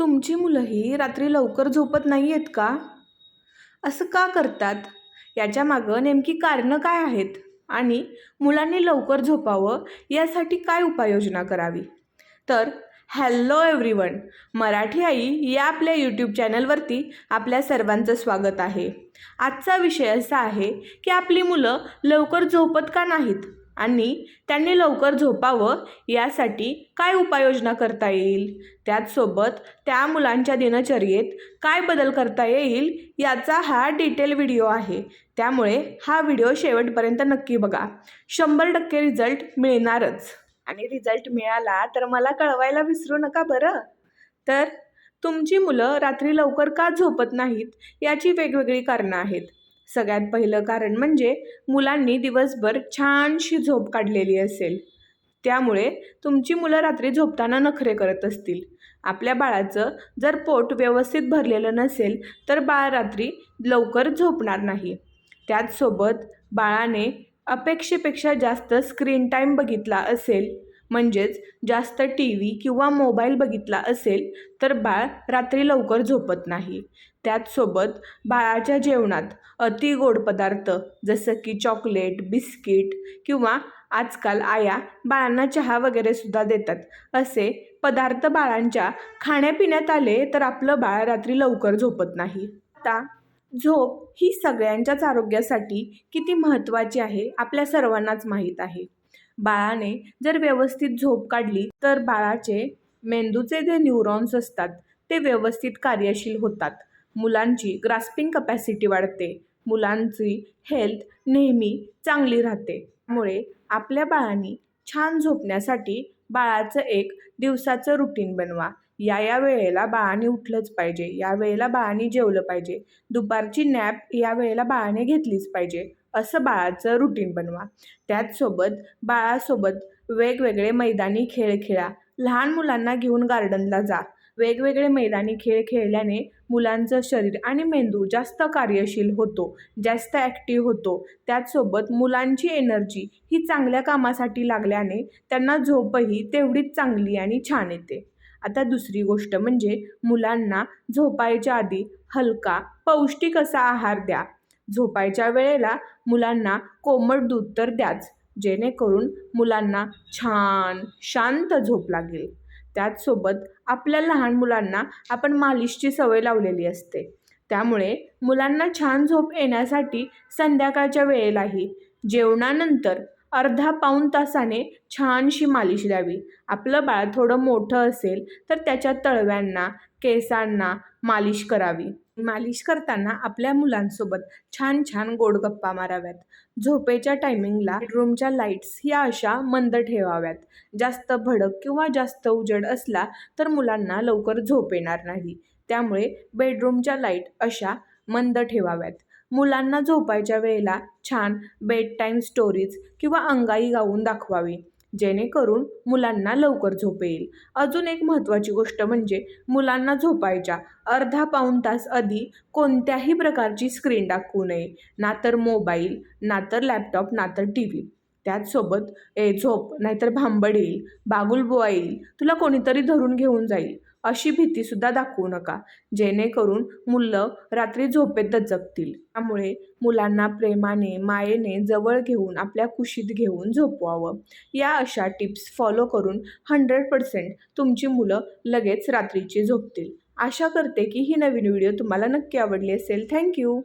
तुमची मुलंही रात्री लवकर झोपत नाही आहेत का? असं का करतात? याच्यामागं नेमकी कारणं काय आहेत? आणि मुलांनी लवकर झोपावं यासाठी काय उपाययोजना करावी? तर हॅलो एव्हरीवन! मराठी आई या आपल्या यूट्यूब चॅनलवरती आपल्या सर्वांचं स्वागत आहे. आजचा विषय असा आहे की आपली मुलं लवकर झोपत का नाहीत? आणि त्यांनी लवकर झोपावं यासाठी काय उपाययोजना करता येईल? त्याचसोबत त्या मुलांच्या दिनचर्येत काय बदल करता येईल याचा हा डिटेल व्हिडिओ आहे. त्यामुळे हा व्हिडिओ शेवटपर्यंत नक्की बघा. शंभर टक्के रिझल्ट मिळणारच. आणि रिझल्ट मिळाला तर मला कळवायला विसरू नका बरं. तर तुमची मुलं रात्री लवकर का झोपत नाहीत याची वेगवेगळी कारणं आहेत. सगळ्यात पहिलं कारण म्हणजे मुलांनी दिवसभर छानशी झोप काढलेली असेल. त्यामुळे तुमची मुलं रात्री झोपताना नखरे करत असतील. आपल्या बाळाचं जर पोट व्यवस्थित भरलेलं नसेल तर बाळ रात्री लवकर झोपणार नाही. त्याचसोबत बाळाने अपेक्षेपेक्षा जास्त स्क्रीन टाईम बघितला असेल म्हणजेच जास्त टी व्ही किंवा मोबाईल बघितला असेल तर बाळ रात्री लवकर झोपत नाही. त्याचसोबत बाळाच्या जेवणात अति गोड पदार्थ जसं की चॉकलेट बिस्किट किंवा आजकाल आया बाळांना चहा वगैरे सुद्धा देतात. असे पदार्थ बाळांच्या खाण्यापिण्यात आले तर आपलं बाळ रात्री लवकर झोपत नाही. आता झोप ही सगळ्यांच्याच आरोग्यासाठी किती महत्त्वाची आहे आपल्या सर्वांनाच माहीत आहे. बाळाने जर व्यवस्थित झोप काढली तर बाळाचे मेंदूचे जे न्यूरॉन्स असतात ते व्यवस्थित कार्यशील होतात. मुलांची ग्रास्पिंग कपॅसिटी वाढते. मुलांची हेल्थ नेहमी चांगली राहते. त्यामुळे आपल्या बाळांनी छान झोपण्यासाठी बाळाचं एक दिवसाचं रुटीन बनवा. या या वेळेला बाळाने उठलंच पाहिजे. या वेळेला बाळाने जेवलं पाहिजे. दुपारची नॅप या वेळेला बाळाने घेतलीच पाहिजे. असं बाळाचं रुटीन बनवा. त्याचसोबत बाळासोबत वेगवेगळे मैदानी खेळ खेळा. लहान मुलांना घेऊन गार्डनला जा. वेगवेगळे मैदानी खेळ खेळल्याने मुलांचं शरीर आणि मेंदू जास्त कार्यशील होतो जास्त ॲक्टिव्ह होतो. त्याचसोबत मुलांची एनर्जी ही चांगल्या कामासाठी लागल्याने त्यांना झोपही तेवढीच चांगली आणि छान येते. आता दुसरी गोष्ट म्हणजे मुलांना झोपायच्या आधी हलका पौष्टिक असा आहार द्या. झोपायच्या वेळेला मुलांना कोमट दूध तर द्याच जेणेकरून मुलांना छान शांत झोप लागेल. त्याचसोबत आपल्या लहान मुलांना आपण मालिशची सवय लावलेली असते. त्यामुळे मुलांना छान झोप येण्यासाठी संध्याकाळच्या वेळेलाही जेवणानंतर अर्धा पाऊण तासाने छानशी मालिश द्यावी. आपलं बाळ थोडं मोठं असेल तर त्याच्या तळव्यांना केसांना मालिश करावी. मालिश करताना आपल्या मुलांसोबत छान छान गोड गप्पा माराव्यात. झोपेच्या टायमिंगला बेडरूमच्या लाईट्स ह्या अशा मंद ठेवाव्यात. जास्त भडक किंवा जास्त उजड असला तर मुलांना लवकर झोप येणार नाही. त्यामुळे बेडरूमच्या लाइट अशा मंद ठेवाव्यात. मुलांना झोपायच्या वेळेला छान बेड टाईम स्टोरीज किंवा अंगाई गाऊन दाखवावी. जेणेकरून मुलांना लवकर झोप येईल अजून एक महत्त्वाची गोष्ट म्हणजे मुलांना झोपायच्या अर्धा पाऊण तास आधी कोणत्याही प्रकारची स्क्रीन दाखवू नये. ना तर मोबाईल ना तर लॅपटॉप ना तर टी व्ही. त्याचसोबत ए झोप नाहीतर भांबड येईल बागुलबुवा येईल तुला कोणीतरी धरून घेऊन जाईल अशी भीतीसुद्धा दाखवू नका. जेणेकरून मुलं रात्री झोपेत जगतील त्यामुळे मुलांना प्रेमाने मायेने जवळ घेऊन आपल्या कुशीत घेऊन झोपवावं. या अशा टिप्स फॉलो करून हंड्रेड पर्सेंट तुमची मुलं लगेच रात्रीची झोपतील. आशा करते की ही नवीन व्हिडिओ तुम्हाला नक्की आवडली असेल. थँक्यू!